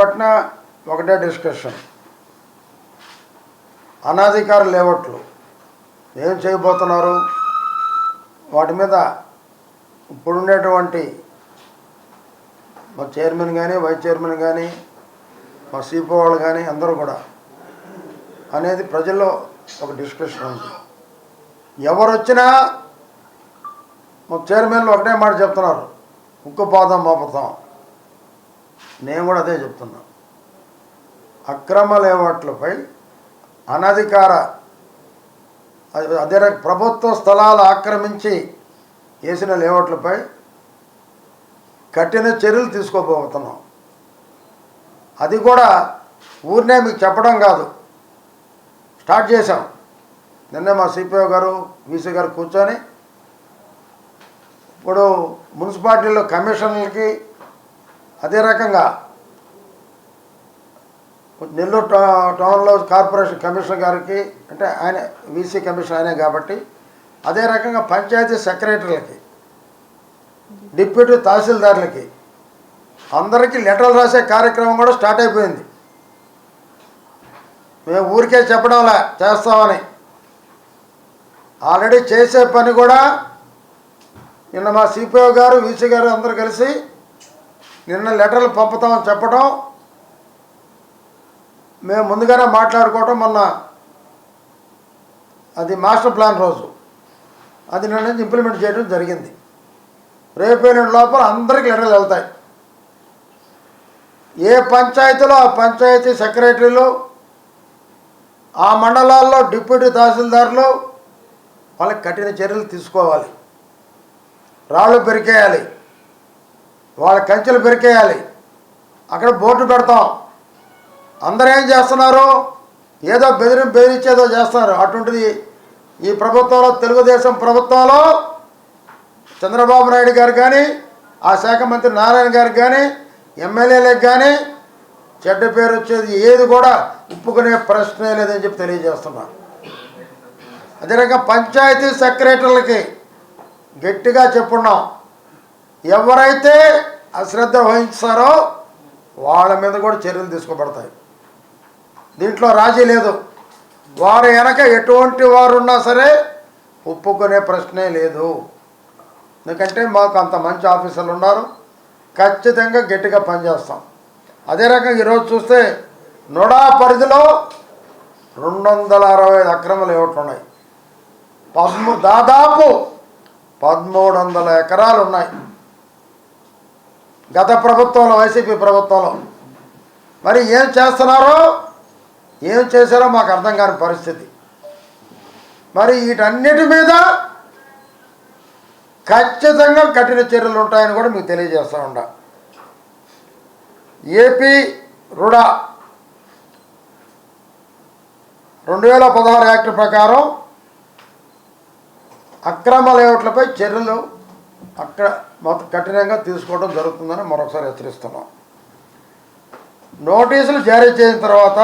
పట్టిన ఒకటే డిస్కషన్. అనాధికార లేవట్లు ఏం చేయబోతున్నారు? వాటి మీద ఇప్పుడుండేటువంటి మా చైర్మన్ కానీ వైస్ చైర్మన్ కానీ మా సిపో వాళ్ళు కానీ అందరూ కూడా అనేది ప్రజల్లో ఒక డిస్కషన్ ఉంది. ఎవరు వచ్చినా మా చైర్మన్లు ఒకటే మాట చెప్తున్నారు. ఉక్కు పాదం మోపుతాం. నేను కూడా అదే చెప్తున్నా. అక్రమ లేవట్లపై అనధికార అదే- అదే ప్రభుత్వ స్థలాలు ఆక్రమించి వేసిన లేవట్లపై కఠిన చర్యలు తీసుకోబోతున్నాం. అది కూడా ఊరినే మీకు చెప్పడం కాదు. స్టార్ట్ చేశాం. నిన్నే మా సిపిఓ గారు వీసీ గారు కూర్చొని ఇప్పుడు మున్సిపాలిటీలో కమిషనర్లకి అదే రకంగా నెల్లూరు టౌన్లో కార్పొరేషన్ కమిషనర్ గారికి అంటే ఆయన వీసీ కమిషన్ ఆయనే కాబట్టి అదే రకంగా పంచాయతీ సెక్రటరీలకి డిప్యూటీ తహసీల్దార్లకి అందరికీ లెటర్లు రాసే కార్యక్రమం కూడా స్టార్ట్ అయిపోయింది. మేము ఊరికే చెప్పడంలా చేస్తామని. ఆల్రెడీ చేసే పని కూడా నిన్న మా సిపిఓ గారు వీసీ గారు అందరూ కలిసి నిన్న లెటర్లు పంపుతామని చెప్పడం మేము ముందుగానే మాట్లాడుకోవటం మొన్న అది మాస్టర్ ప్లాన్ రోజు. అది నిన్న ఇంప్లిమెంట్ చేయడం జరిగింది. రేపు ఎల్లుండి లోపల అందరికీ లెటర్లు వెళ్తాయి. ఏ పంచాయతీలో ఆ పంచాయతీ సెక్రటరీలు ఆ మండలాల్లో డిప్యూటీ తహసీల్దారులు వాళ్ళకి కఠిన చర్యలు తీసుకోవాలి. రాళ్ళు పెరికేయాలి. వాళ్ళ కంచెలు పెరికేయాలి. అక్కడ బోర్డు పెడతాం అందరూ ఏం చేస్తున్నారు ఏదో బెదిరి బెదిరించేదో చేస్తున్నారు. అటువంటిది ఈ ప్రభుత్వంలో తెలుగుదేశం ప్రభుత్వంలో చంద్రబాబు నాయుడు గారు కానీ ఆ శాఖ మంత్రి నారాయణ గారికి కానీ ఎమ్మెల్యేలకు కానీ చెడ్డ పేరు వచ్చేది ఏది కూడా ఒప్పుకునే ప్రశ్నే లేదని చెప్పి తెలియజేస్తున్నా అదేవిధంగా పంచాయతీ సెక్రటరీలకి గట్టిగా చెప్పున్నాం. ఎవరైతే అశ్రద్ధ వహిస్తారో వాళ్ళ మీద కూడా చర్యలు తీసుకోబడతాయి. దీంట్లో రాజీ లేదు. వారు వెనక ఎటువంటి వారు ఉన్నా సరే ఒప్పుకునే ప్రశ్నే లేదు. ఎందుకంటే మాకు అంత మంచి ఆఫీసర్లు ఉన్నారు. ఖచ్చితంగా గట్టిగా పనిచేస్తాం. అదే రకంగా ఈరోజు చూస్తే నొడా పరిధిలో రెండు వందల అరవై ఐదు అక్రమాలు లేఅవుట్లు ఉన్నాయి. పదమూ దాదాపు పదమూడు వందల ఎకరాలు ఉన్నాయి. గత ప్రభుత్వంలో వైసీపీ ప్రభుత్వంలో. మరి ఏం చేస్తున్నారో ఏం చేశారో మాకు అర్థం కాని పరిస్థితి. మరి వీటన్నిటి మీద ఖచ్చితంగా కఠిన చర్యలు ఉంటాయని కూడా మీకు తెలియజేస్తా ఉండా. ఏపీ రుడా రెండు వేల పదహారు యాక్ట్ ప్రకారం అక్రమ లేఅవుట్లపై చర్యలు అక్కడ మొత్తం కఠినంగా తీసుకోవడం జరుగుతుందని మరొకసారి హెచ్చరిస్తున్నాం. నోటీసులు జారీ చేసిన తర్వాత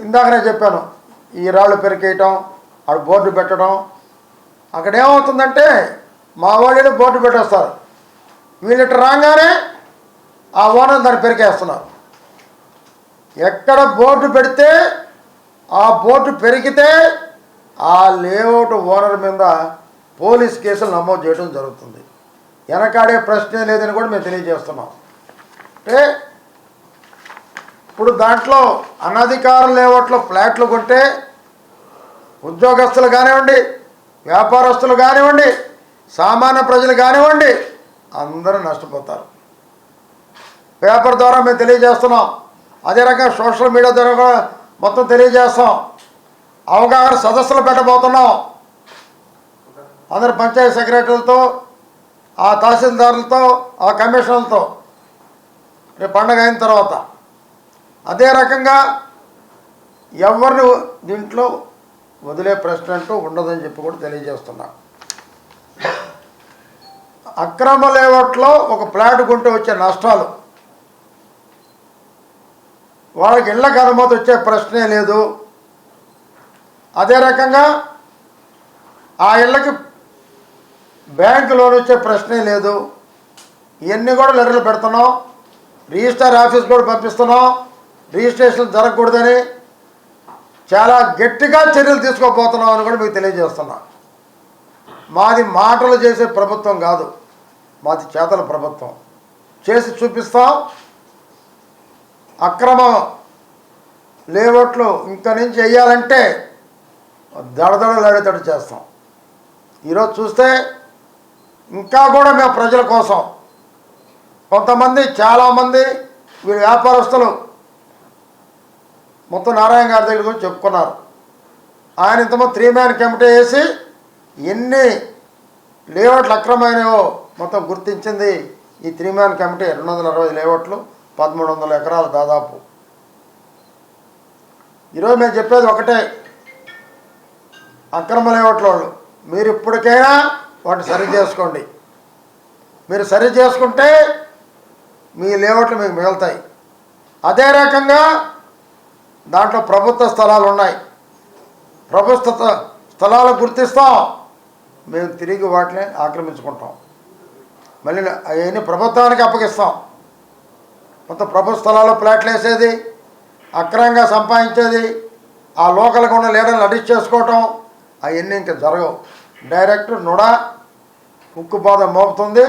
ఇందాక నేను చెప్పాను ఈ రాళ్ళు పెరికేయటం అక్కడ బోర్డు పెట్టడం అక్కడ ఏమవుతుందంటే మా వాళ్ళు బోర్డు పెట్టేస్తారు. వీళ్ళిట రాగానే ఆ ఓనర్ దాన్ని పెరికేస్తున్నారు. ఎక్కడ బోర్డు పెడితే ఆ బోర్డు పెరిగితే ఆ లేఅవుట్ ఓనర్ మీద పోలీస్ కేసులు నమోదు చేయడం జరుగుతుంది. వెనకాడే ప్రశ్నే లేదని కూడా మేము తెలియజేస్తున్నాం. అంటే ఇప్పుడు దాంట్లో అనధికార లేఅవుట్లో ఫ్లాట్లు కొంటే ఉద్యోగస్తులు కానివ్వండి వ్యాపారస్తులు కానివ్వండి సామాన్య ప్రజలు కానివ్వండి అందరూ నష్టపోతారు. పేపర్ ద్వారా మేము తెలియజేస్తున్నాం. అదే రకంగా సోషల్ మీడియా ద్వారా కూడా మొత్తం తెలియజేస్తాం. అవగాహన సదస్సులు పెట్టబోతున్నాం. అందరు పంచాయతీ సెక్రటరీలతో ఆ తహసీల్దారులతో ఆ కమిషనర్లతో రేపు పండగ అయిన తర్వాత. అదే రకంగా ఎవరిని దీంట్లో వదిలే ప్రశ్న అంటూ ఉండదని చెప్పి కూడా తెలియజేస్తున్నా. అక్రమ లేవట్లో ఒక ప్లాట్ కొంటే వచ్చే నష్టాలు. వాళ్ళకి ఇళ్ళకి అనుమతి వచ్చే ప్రశ్నే లేదు. అదే రకంగా ఆ ఇళ్ళకి బ్యాంకు లోన్ వచ్చే ప్రశ్నే లేదు. ఇవన్నీ కూడా లెటర్లు పెడుతున్నాం. రిజిస్టర్ ఆఫీస్ కూడా పంపిస్తున్నాం. రిజిస్ట్రేషన్ జరగకూడదని చాలా గట్టిగా చర్యలు తీసుకోబోతున్నాం అని కూడా మీకు తెలియజేస్తున్నా. మాది మాటలు చేసే ప్రభుత్వం కాదు. మాది చేతల ప్రభుత్వం. చేసి చూపిస్తాం. అక్రమ లేఅవుట్లు ఇంకా నుంచి వేయాలంటే దడదడలాడేటట్టు చేస్తాం. ఈరోజు చూస్తే ఇంకా కూడా మేము ప్రజల కోసం. కొంతమంది చాలామంది వీరు వ్యాపారస్తులు. మొత్తం నారాయణ గారి దగ్గర కూడా చెప్పుకున్నారు. ఆయన ఇంతమంది త్రీ మ్యాన్ కమిటీ వేసి ఎన్ని లేఅవుట్లు అక్రమైనవో మొత్తం గుర్తించింది ఈ త్రీ మ్యాన్ కమిటీ రెండు వందల అరవై లేఅవుట్లు పదమూడు వందల ఎకరాలు దాదాపు. ఈరోజు మేము చెప్పేది ఒకటే. అక్రమ లేఅవుట్ల వాళ్ళు మీరు ఇప్పటికైనా వాటిని సరి చేసుకోండి. మీరు సరి చేసుకుంటే మీ లేఅవుట్లు మీకు మిగులుతాయి. అదే రకంగా దాంట్లో ప్రభుత్వ స్థలాలు ఉన్నాయి. ప్రభుత్వ స్థలాలు గుర్తిస్తాం. మేము తిరిగి వాటిని ఆక్రమించుకుంటాం. మళ్ళీ అవన్నీ ప్రభుత్వానికి అప్పగిస్తాం. మొత్తం ప్రభుత్వ స్థలాలు ప్లాట్లు వేసేది అక్రమంగా సంపాదించేది ఆ లోకల్గా ఉన్న లీడర్లు అడిస్ట్ చేసుకోవటం అవన్నీ ఇంకా జరగవు. డైరెక్ట్ నుడ? ఉక్కుపాద మోపుతుంది.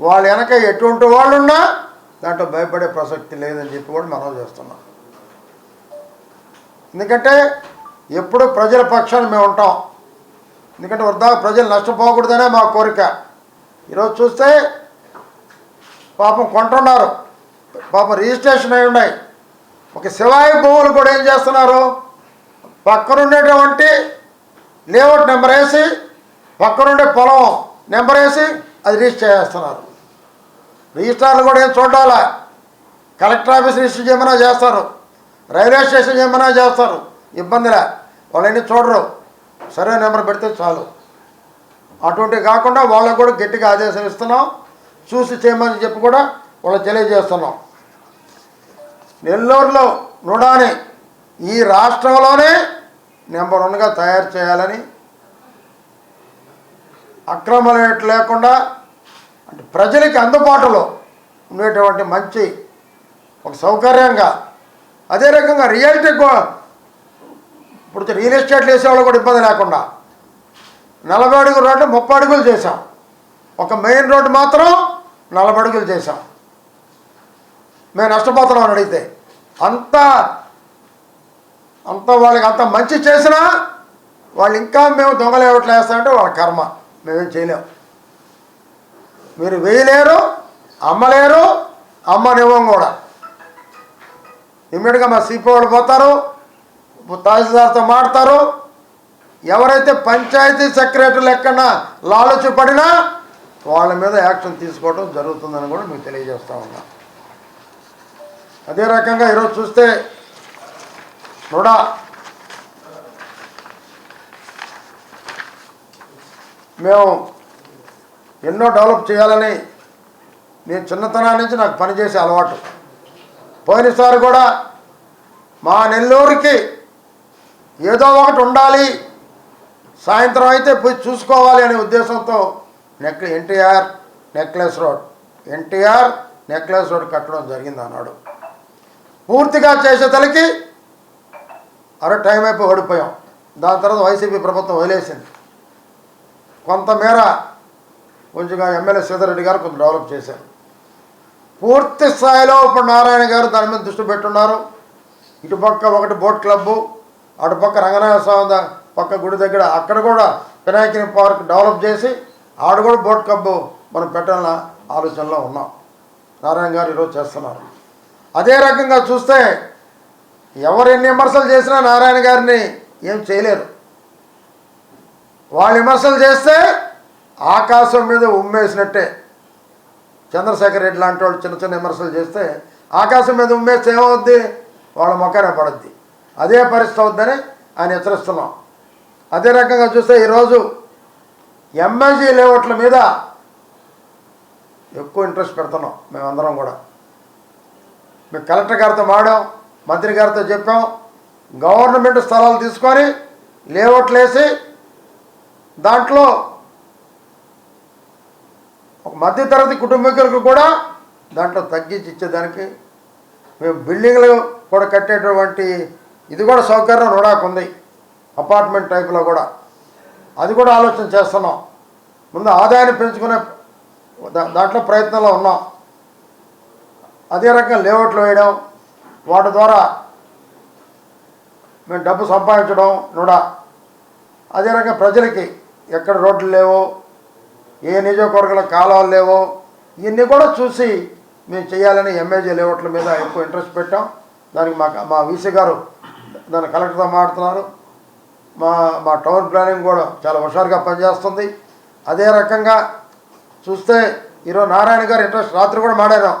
వాళ్ళ వెనక ఎటువంటి వాళ్ళు ఉన్నా దాంట్లో భయపడే ప్రసక్తి లేదని చెప్పి కూడా మనం చేస్తున్నాం. ఎందుకంటే ఎప్పుడు ప్రజల పక్షాన్ని మేము ఉంటాం. ఎందుకంటే వృద్ధా ప్రజలు నష్టపోకూడదనే మా కోరిక. ఈరోజు చూస్తే పాపం కొంటున్నారు. పాపం రిజిస్ట్రేషన్ అయి ఉన్నాయి. ఒక శివాయి భూములు కూడా ఏం చేస్తున్నారు? పక్కనుండేటువంటి లేఅవుట్ నెంబర్ వేసి పక్కనుండే పొలం నెంబర్ వేసి అది రిజిస్టర్ చేస్తున్నారు రిజిస్ట్రార్లు కూడా ఏం చూడాలా? కలెక్టర్ ఆఫీస్ రిజిస్టర్ చేయమన్నా చేస్తారు. రైల్వే స్టేషన్ చేయమన్నా చేస్తారు. ఇబ్బందిలే. వాళ్ళన్నీ చూడరు. సరే నెంబర్ పెడితే చాలు. అటువంటివి కాకుండా వాళ్ళకు కూడా గట్టిగా ఆదేశం ఇస్తున్నాం. చూసి చేయమని చెప్పి కూడా వాళ్ళకి తెలియజేస్తున్నాం. నెల్లూరులో నుడాని ఈ రాష్ట్రంలోనే నెంబర్ వన్గా తయారు చేయాలని అక్రమ లేకుండా అంటే ప్రజలకి అందుబాటులో ఉండేటువంటి మంచి ఒక సౌకర్యంగా అదే రకంగా రియల్టీ ఇప్పుడు రియల్ ఎస్టేట్లు వేసేవాళ్ళు కూడా ఇబ్బంది లేకుండా నలభై అడుగులు రోడ్డు ముప్పై అడుగులు చేసాం ఒక మెయిన్ రోడ్డు మాత్రం నలభై అడుగులు చేసాం మేము నష్టపోతున్నాం అని అడిగితే అంత అంత వాళ్ళకి అంత మంచి చేసినా వాళ్ళు ఇంకా మేము దొంగలు వేస్తామంటే వాళ్ళ కర్మ. మేమేం చేయలేం. మీరు వేయలేరు అమ్మలేరు అమ్మనివ్వం కూడా. ఇమ్మీడియట్గా మా సిపి వాళ్ళు పోతారు తహసీల్దార్తో మాడతారు ఎవరైతే పంచాయతీ సెక్రటరీలు ఎక్కడ లాలూచి పడినా వాళ్ళ మీద యాక్షన్ తీసుకోవడం జరుగుతుందని కూడా మీకు తెలియజేస్తా ఉన్నా. అదే రకంగా ఈరోజు చూస్తే నూడా మేము ఎన్నో డెవలప్ చేయాలని నేను చిన్నతనా నుంచి నాకు పనిచేసే అలవాటు. పోయినసారి కూడా మా నెల్లూరుకి ఏదో ఒకటి ఉండాలి సాయంత్రం అయితే పోయి చూసుకోవాలి అనే ఉద్దేశంతో neck NTR necklace road NTR necklace road కట్టడం జరిగింది అన్నాడు పూర్తిగా చేసేతలకి అరే టైం అయిపోయి ఓడిపోయాం. దాని తర్వాత వైసీపీ ప్రభుత్వం వదిలేసింది. కొంతమేర కొంచెంగా ఎమ్మెల్యే సీతారెడ్డి గారు కొంచెం డెవలప్ చేశారు. పూర్తి స్థాయిలో ఇప్పుడు నారాయణ గారు దాని మీద దృష్టి పెట్టున్నారు. ఇటుపక్క ఒకటి బోట్ క్లబ్బు అటుపక్క రంగనాథ స్వామి పక్క గుడి దగ్గర అక్కడ కూడా వినాయకుని పార్క్ డెవలప్ చేసి ఆడ కూడా బోట్ క్లబ్బు మనం పెట్టాలన్న ఆలోచనలో ఉన్నాం. నారాయణ గారు ఈరోజు చేస్తున్నారు. అదే రకంగా చూస్తే ఎవరు ఎన్ని విమర్శలు చేసినా నారాయణ గారిని ఏం చేయలేరు. వాళ్ళు విమర్శలు చేస్తే ఆకాశం మీద ఉమ్మేసినట్టే. చంద్రశేఖర్ రెడ్డి లాంటి వాళ్ళు చిన్న చిన్న విమర్శలు చేస్తే ఆకాశం మీద ఉమ్మేస్తే ఏమవుద్ది? వాళ్ళ మొక్కనే పడుద్ది. అదే పరిస్థితి అవుద్దని ఆయన హెచ్చరిస్తున్నాం. అదే రకంగా చూస్తే ఈరోజు ఎంఎల్జీ లేఅవుట్ల మీద ఎక్కువ ఇంట్రెస్ట్ పెడుతున్నాం మేమందరం కూడా. మేము కలెక్టర్ గారితో మాడాం మంత్రి గారితో చెప్పాం గవర్నమెంట్ స్థలాలు తీసుకొని లేఅవుట్లు వేసి దాంట్లో ఒక మధ్యతరగతి కుటుంబీకులకు కూడా దాంట్లో తగ్గించి ఇచ్చేదానికి మేము బిల్డింగ్లు కూడా కట్టేటువంటి ఇది కూడా సౌకర్యం రుణాకు ఉంది అపార్ట్మెంట్ టైపులో కూడా. అది కూడా ఆలోచన చేస్తున్నాం. ముందు ఆదాయాన్ని పెంచుకునే దా- దాంట్లో ప్రయత్నంలో ఉన్నాం. అదే రకంగా లేఅవుట్లు వేయడం వాటి ద్వారా మేము డబ్బు సంపాదించడం కూడా. అదే రకంగా ప్రజలకి ఎక్కడ రోడ్లు లేవో ఏ నియోజకవర్గాల కాలువలు లేవో ఇవన్నీ కూడా చూసి మేము చేయాలని ఎంఏజీ లేఅవుట్ల మీద ఎక్కువ ఇంట్రెస్ట్ పెట్టాం. దానికి మా మా వీసీ గారు దాని కలెక్టర్తో మాట్లాడుతున్నారు. మా మా టౌన్ ప్లానింగ్ కూడా చాలా హుషారుగా పనిచేస్తుంది. అదే రకంగా చూస్తే ఈరోజు నారాయణ గారు ఇంట్రెస్ట్ రాత్రి కూడా మాడాను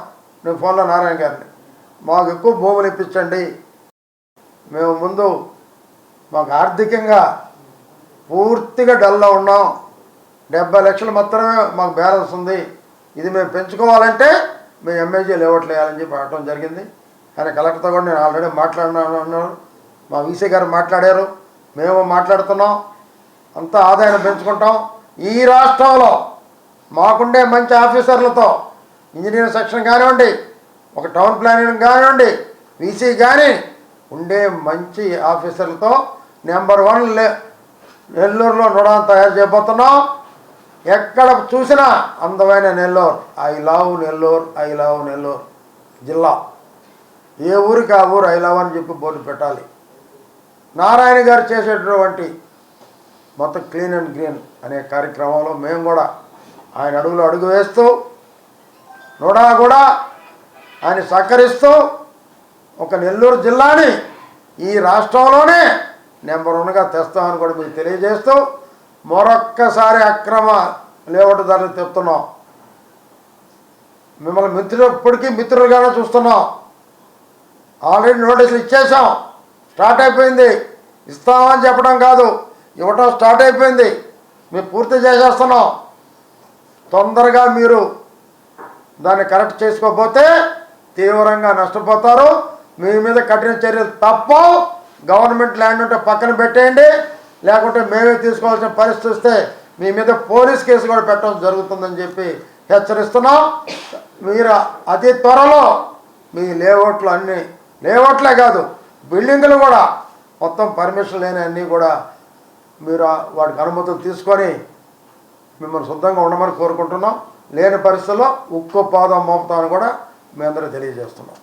నేను ఫోన్లో నారాయణ గారిని. మాకు ఎక్కువ భూములు ఇప్పించండి. మేము ముందు మాకు ఆర్థికంగా పూర్తిగా డల్లో ఉన్నాం. డెబ్బై లక్షలు మాత్రమే మాకు బ్యాలెన్స్ ఉంది. ఇది మేము పెంచుకోవాలంటే మేము ఎంఏజీ లేఅవుట్లు వేయాలని చెప్పి అడగడం జరిగింది. కానీ కలెక్టర్తో కూడా నేను ఆల్రెడీ మాట్లాడినాను అన్నారు. మా వీసీ గారు మాట్లాడారు. మేము మాట్లాడుతున్నాం. అంతా ఆదాయం పెంచుకుంటాం. ఈ రాష్ట్రంలో మాకుండే మంచి ఆఫీసర్లతో ఇంజనీరింగ్ సెక్షన్ కానివ్వండి ఒక టౌన్ ప్లానింగ్ కానివ్వండి వీసీ కానీ ఉండే మంచి ఆఫీసర్లతో నెంబర్ వన్ లే నెల్లూరులో నూడాను తయారు చేయబోతున్నాం. ఎక్కడ చూసినా అందమైన Nellore. I love Nellore I love Nellore జిల్లా. ఏ ఊరికి ఆ ఊరు ఐ లవ్ అని చెప్పి బోర్డు పెట్టాలి. నారాయణ గారు చేసేటటువంటి మొత్తం క్లీన్ అండ్ గ్రీన్ అనే కార్యక్రమంలో మేము కూడా ఆయన అడుగులో అడుగు వేస్తూ నూడా కూడా ఆయన సహకరిస్తూ ఒక నెల్లూరు జిల్లాని ఈ రాష్ట్రంలోనే నెంబర్ వన్గా తెస్తామని కూడా మీకు తెలియజేస్తూ మరొక్కసారి అక్రమ లేఅవుట్ ధరలు తెస్తున్నాం మిమ్మల్ని మిత్రులు ఇప్పటికీ మిత్రులుగానే చూస్తున్నాం. ఆల్రెడీ నోటీసులు ఇచ్చేసాం స్టార్ట్ అయిపోయింది. ఇస్తామని చెప్పడం కాదు. ఇవ్వటం స్టార్ట్ అయిపోయింది. మేము పూర్తి చేసేస్తున్నాం. తొందరగా మీరు దాన్ని కరెక్ట్ చేసుకోకపోతే తీవ్రంగా నష్టపోతారు. మీ మీద కఠిన చర్యలు తప్పు గవర్నమెంట్ ల్యాండ్ ఉంటే పక్కన పెట్టేయండి లేకుంటే మేమే తీసుకోవాల్సిన పరిస్థితి వస్తే మీ మీద పోలీస్ కేసు కూడా పెట్టడం జరుగుతుందని చెప్పి హెచ్చరిస్తున్నాం. మీరు అతి త్వరలో మీ లేఅవుట్లు అన్నీ లేఅవుట్లే కాదు బిల్డింగ్లు కూడా మొత్తం పర్మిషన్ లేని అన్నీ కూడా మీరు వాటికి అనుమతులు తీసుకొని మిమ్మల్ని శుద్ధంగా ఉండమని కోరుకుంటున్నాం. లేని పరిస్థితుల్లో ఉక్కు పాదం మోపుతామని కూడా మీ అందరూ తెలియజేస్తున్నాం.